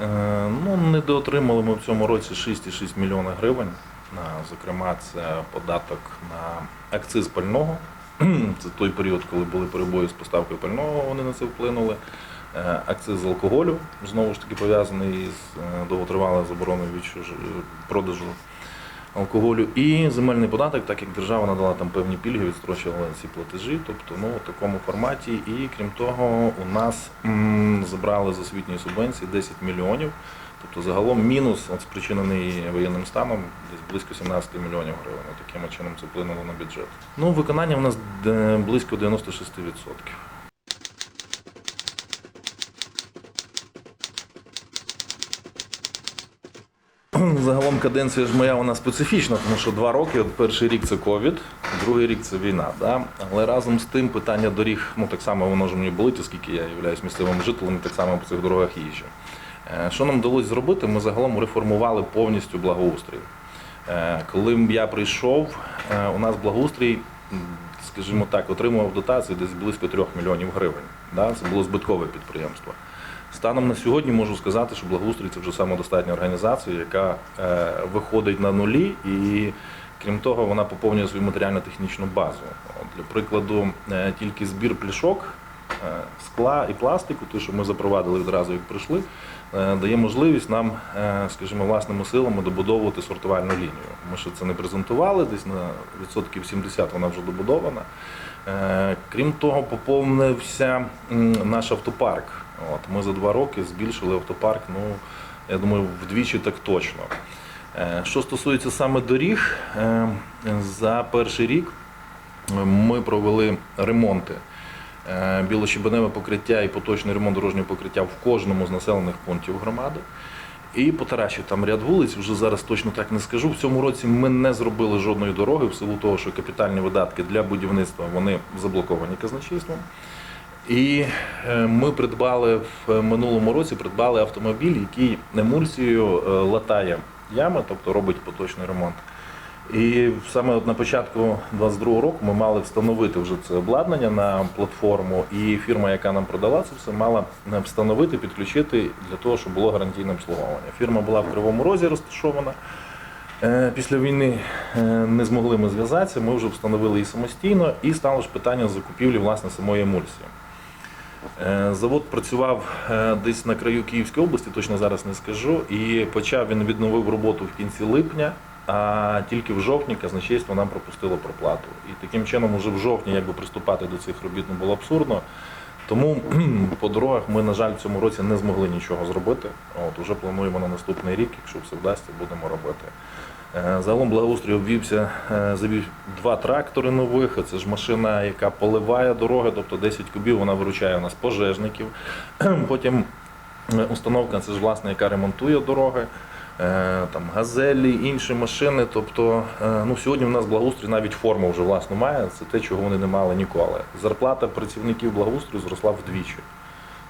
Е, Ну, недоотримали ми в цьому році 6,6 мільйона гривень. Зокрема, це податок на акциз пального. Це той період, коли були перебої з поставкою пального, вони на це вплинули. Е, Акциз алкоголю, знову ж таки пов'язаний з е, довготривалою забороною відчуж- продажу алкоголю. І земельний податок, так як держава надала там певні пільги, відстрочила ці платежі. Тобто, ну, в такому форматі. І крім того, у нас м, забрали з освітньої субвенції 10 мільйонів. Тобто загалом мінус, от спричинений воєнним станом, десь близько 17 мільйонів гривень. Таким чином це вплинуло на бюджет. Ну, виконання в нас е, близько 96%. Загалом каденція ж моя вона специфічна, тому що два роки, от перший рік це ковід, другий рік це війна. Да? Але разом з тим питання доріг, ну так само воно ж мені болить, оскільки я є місцевим жителем, і так само по цих дорогах їжджу. Е, Що нам вдалося зробити? Ми загалом реформували повністю благоустрій. Е, Коли я прийшов, е, у нас благоустрій, скажімо так, отримував дотації десь близько 3 мільйонів гривень. Да? Це було збиткове підприємство. Станом на сьогодні можу сказати, що благоустрій це вже самодостатня організація, яка е, виходить на нулі, і крім того, вона поповнює свою матеріально-технічну базу. Для прикладу, е, тільки збір пляшок, е, скла і пластику, те, що ми запровадили відразу, як прийшли, дає можливість нам, скажімо, власними силами добудовувати сортувальну лінію. Ми ще це не презентували, десь на відсотків 70 вона вже добудована. Е, Крім того, поповнився наш автопарк. От, ми за два роки збільшили автопарк, ну, я думаю, вдвічі так точно. Е, Що стосується саме доріг, е, за перший рік ми провели ремонти. Білощебеневе покриття і поточний ремонт дорожнього покриття в кожному з населених пунктів громади. І по там ряд вулиць, вже зараз точно так не скажу. В цьому році ми не зробили жодної дороги в силу того, що капітальні видатки для будівництва вони заблоковані казначейством. І е, ми придбали в минулому році придбали автомобіль, який емульсією е, латає ями, тобто робить поточний ремонт. І саме от на початку 22-го року ми мали встановити вже це обладнання на платформу, і фірма, яка нам продала це все, мала е, встановити, підключити для того, щоб було гарантійне обслуговування. Фірма була в Кривому Розі розташована. Е, Після війни е, не змогли ми зв'язатися, ми вже встановили її самостійно, і стало ж питання закупівлі власне самої емульсії. Завод працював десь на краю Київської області, точно зараз не скажу. І почав він відновив роботу в кінці липня, а тільки в жовтні казначейство нам пропустило проплату. І таким чином, вже в жовтні, якби приступати до цих робіт ну, було абсурдно. Тому по дорогах ми, на жаль, в цьому році не змогли нічого зробити. От уже плануємо на наступний рік, якщо все вдасться, будемо робити. Е, Загалом благоустрій обвівся, е, завів два трактори нових. Це ж машина, яка поливає дороги, тобто 10 кубів вона виручає у нас пожежників. Потім е, установка, це ж власне, яка ремонтує дороги, там газелі, інші машини. Тобто, е, ну, сьогодні в нас благоустрій навіть форму вже власну має. Це те, чого вони не мали ніколи. Зарплата працівників благоустрою зросла вдвічі.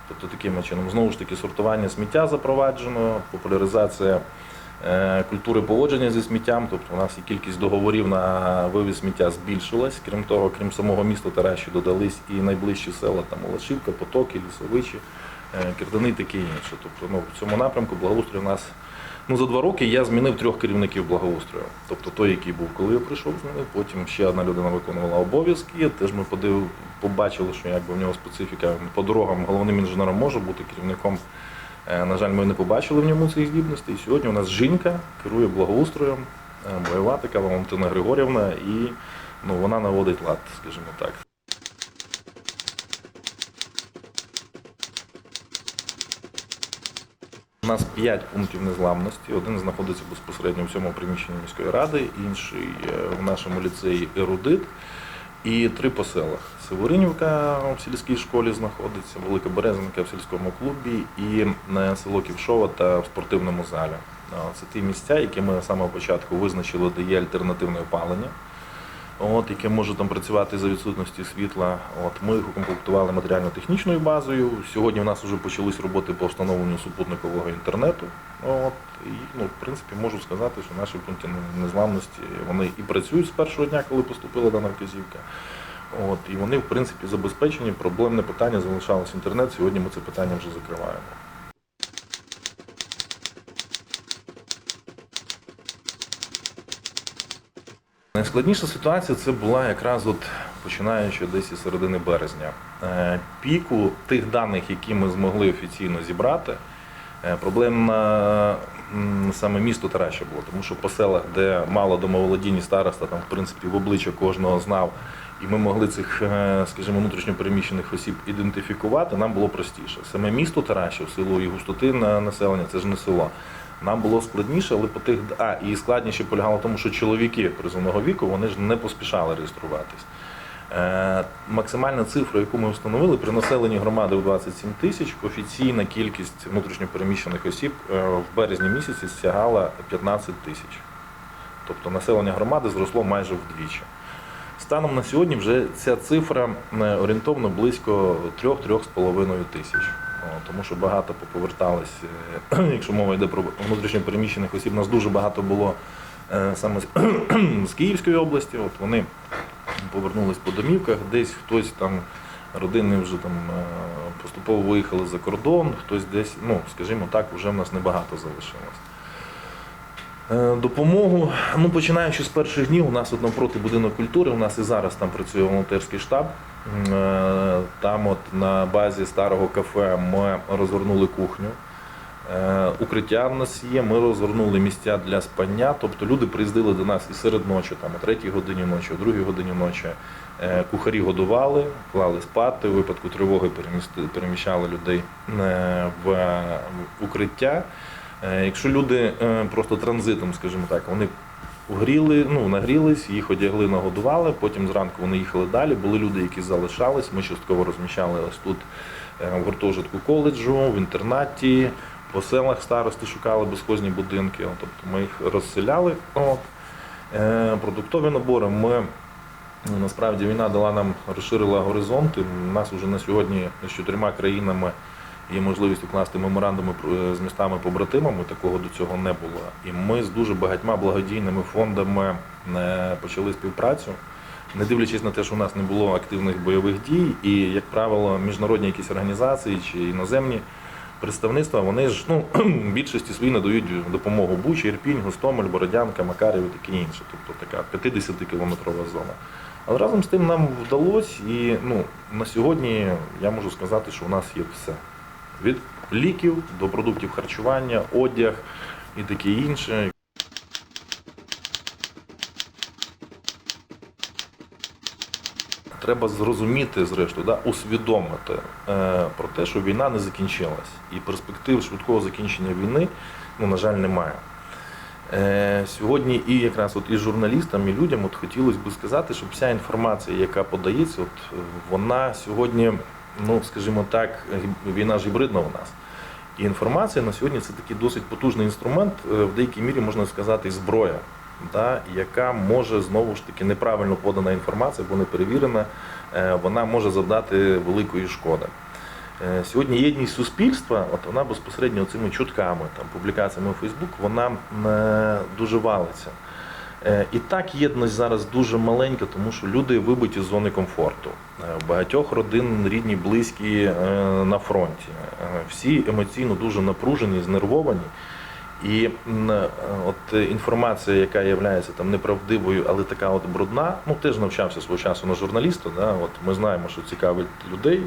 Тобто таким чином, знову ж таки, сортування сміття запроваджено, популяризація е, культури поводження зі сміттям. Тобто у нас і кількість договорів на вивіз сміття збільшилась. Крім того, крім самого міста Тараші додались і найближчі села, там Олешівка, Потоки, Лісовичі, е, Кирдани і таке інше. Тобто ну, в цьому напрямку благоустрій у нас. Ну, за два роки я змінив трьох керівників благоустрою. Тобто той, який був, коли я прийшов, змінив. Потім ще одна людина виконувала обов'язки. Теж ми подив, побачили, що якби в нього специфіка по дорогам головним інженером може бути керівником. Е, На жаль, ми не побачили в ньому цих здібностей. Сьогодні у нас жінка керує благоустроєм, е, бойова така Валентина Григорівна, і ну, вона наводить лад, скажімо так. Нас 5 пунктів незламності. Один знаходиться безпосередньо в цьому приміщенні міської ради, інший е, в нашому ліцеї Ерудит. І три по селах. Северинівка в сільській школі знаходиться, Велика Березинка в сільському клубі і е, село Ківшова та в спортивному залі. Це ті місця, які ми з самого початку визначили, де є альтернативне опалення, от, яке може там працювати за відсутності світла. От, ми їх укомплектували матеріально-технічною базою. Сьогодні у нас вже почались роботи по встановленню супутникового інтернету. От, і, ну, в принципі, можу сказати, що наші пункти незламності вони і працюють з першого дня, коли поступила дана вказівка. От, і вони, в принципі, забезпечені. Проблемне питання залишалось інтернет. Сьогодні ми це питання вже закриваємо. Найскладніша ситуація це була якраз от починаючи десь із середини березня. Е, Піку тих даних, які ми змогли офіційно зібрати, е, проблем саме місто Тараща було, тому що по селах, де мало домоволодінь і староста, там в принципі в обличчя кожного знав, і ми могли цих, е, скажімо, внутрішньопереміщених осіб ідентифікувати, нам було простіше. Саме місто Тараща, в силу і густоти на населення, це ж не село. Нам було складніше, але по тих а і складніше полягало в тому, що чоловіки призовного віку вони ж не поспішали реєструватись. Е, максимальна цифра, яку ми встановили, при населенні громади в 27 тисяч, офіційна кількість внутрішньопереміщених осіб е, в березні місяці сягала 15 тисяч. Тобто населення громади зросло майже вдвічі. Станом на сьогодні вже ця цифра е, орієнтовно близько 3-3,5 тисяч. О, Тому що багато поповертались, е, якщо мова йде про внутрішньопереміщених осіб, нас дуже багато було е, саме з, Київської області. От вони повернулись по домівках, десь хтось там родини вже там е, поступово виїхали за кордон, хтось десь, ну скажімо так, вже в нас небагато залишилось. Е, Допомогу, ну починаючи з перших днів, у нас от навпроти будинок культури, у нас і зараз там працює волонтерський штаб. Е, Там от на базі старого кафе ми розгорнули кухню. Е, Укриття в нас є, ми розгорнули місця для спання. Тобто люди приїздили до нас і серед ночі, там о 3 годині ночі, о 2 годині ночі. Кухарі годували, клали спати, у випадку тривоги переміщали людей в укриття. Е, Якщо люди е, просто транзитом, скажімо так, вони гріли, ну, нагрілись, їх одягли, нагодували, потім зранку вони їхали далі. Були люди, які залишались. Ми частково розміщали ось тут е, в гуртожитку коледжу, в інтернаті, по селах старости шукали безхозні будинки. Тобто ми їх розселяли. От. Продуктові набори ми Насправді війна дала нам розширила горизонти. У нас вже на сьогодні з чотирма країнами є можливість укласти меморандуми про- з містами-побратимами. Такого до цього не було. І ми з дуже багатьма благодійними фондами е, почали співпрацю. Не дивлячись на те, що у нас не було активних бойових дій, і, як правило, міжнародні якісь організації чи іноземні представництва, вони ж ну, більшості свої надають допомогу Бучі, Ірпінь, Гостомель, Бородянка, Макарів і таке інше. Тобто така 50-кілометрова зона. Але разом з тим нам вдалося, і ну, на сьогодні я можу сказати, що у нас є все. Від ліків до продуктів харчування, одяг і таке інше. Треба зрозуміти, зрештою, да, усвідомити е, про те, що війна не закінчилась. І перспектив швидкого закінчення війни, ну, на жаль, немає. Е, сьогодні і якраз от і журналістам, і людям от хотілося б сказати, щоб вся інформація, яка подається, от, вона сьогодні, ну скажімо так, війна ж гібридна у нас. І інформація на сьогодні це такий досить потужний інструмент, е, в деякій мірі можна сказати, зброя, да, яка може знову ж таки неправильно подана інформація, бо не перевірена, е, вона може завдати великої шкоди. Е, Сьогодні єдність суспільства, от вона безпосередньо цими чутками, там, публікаціями у Фейсбук, вона дуже валиться. Е, І так єдність зараз дуже маленька, тому що люди вибиті з зони комфорту. Е, багатьох родин рідні, близькі е, на фронті. Всі емоційно дуже напружені, знервовані. І от інформація, яка є там неправдивою, але така от брудна, ну теж навчався свого часу на журналіста. Да? От ми знаємо, що цікавить людей,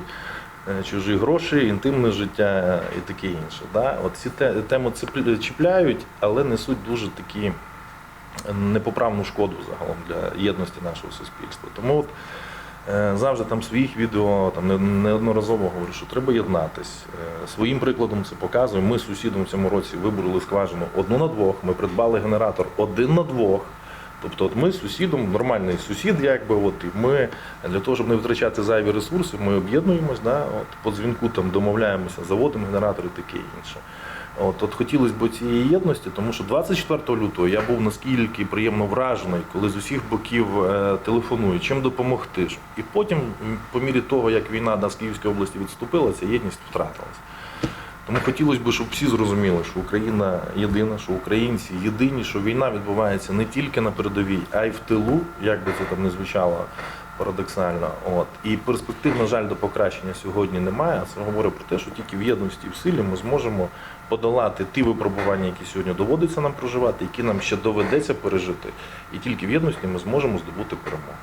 чужі гроші, інтимне життя і таке інше. Да? От ці теми чіпляють, але несуть дуже такі непоправну шкоду загалом для єдності нашого суспільства. Тому от, е, завжди там своїх відео там неодноразово говорю, що треба єднатись. Е, Своїм прикладом це показуємо. Ми з сусідом в цьому році вибороли скважину одну на двох. Ми придбали генератор один на двох. Тобто, от ми з сусідом, нормальний сусід, якби от і ми для того, щоб не витрачати зайві ресурси, ми об'єднуємось, да, от по дзвінку там домовляємося, заводимо генератор і таке інше. От, от хотілося б цієї єдності, тому що 24 лютого я був наскільки приємно вражений, коли з усіх боків е, телефонують, чим допомогти. ж. І потім, по мірі того, як війна з Київської області відступила, ця єдність втратилась. Тому хотілося б, щоб всі зрозуміли, що Україна єдина, що українці єдині, що війна відбувається не тільки на передовій, а й в тилу, як би це там не звучало Парадоксально. От. І перспектив, на жаль, до покращення сьогодні немає. Це говорить про те, що тільки в єдності і в силі ми зможемо подолати ті випробування, які сьогодні доводиться нам проживати, які нам ще доведеться пережити. І тільки в єдності ми зможемо здобути перемогу.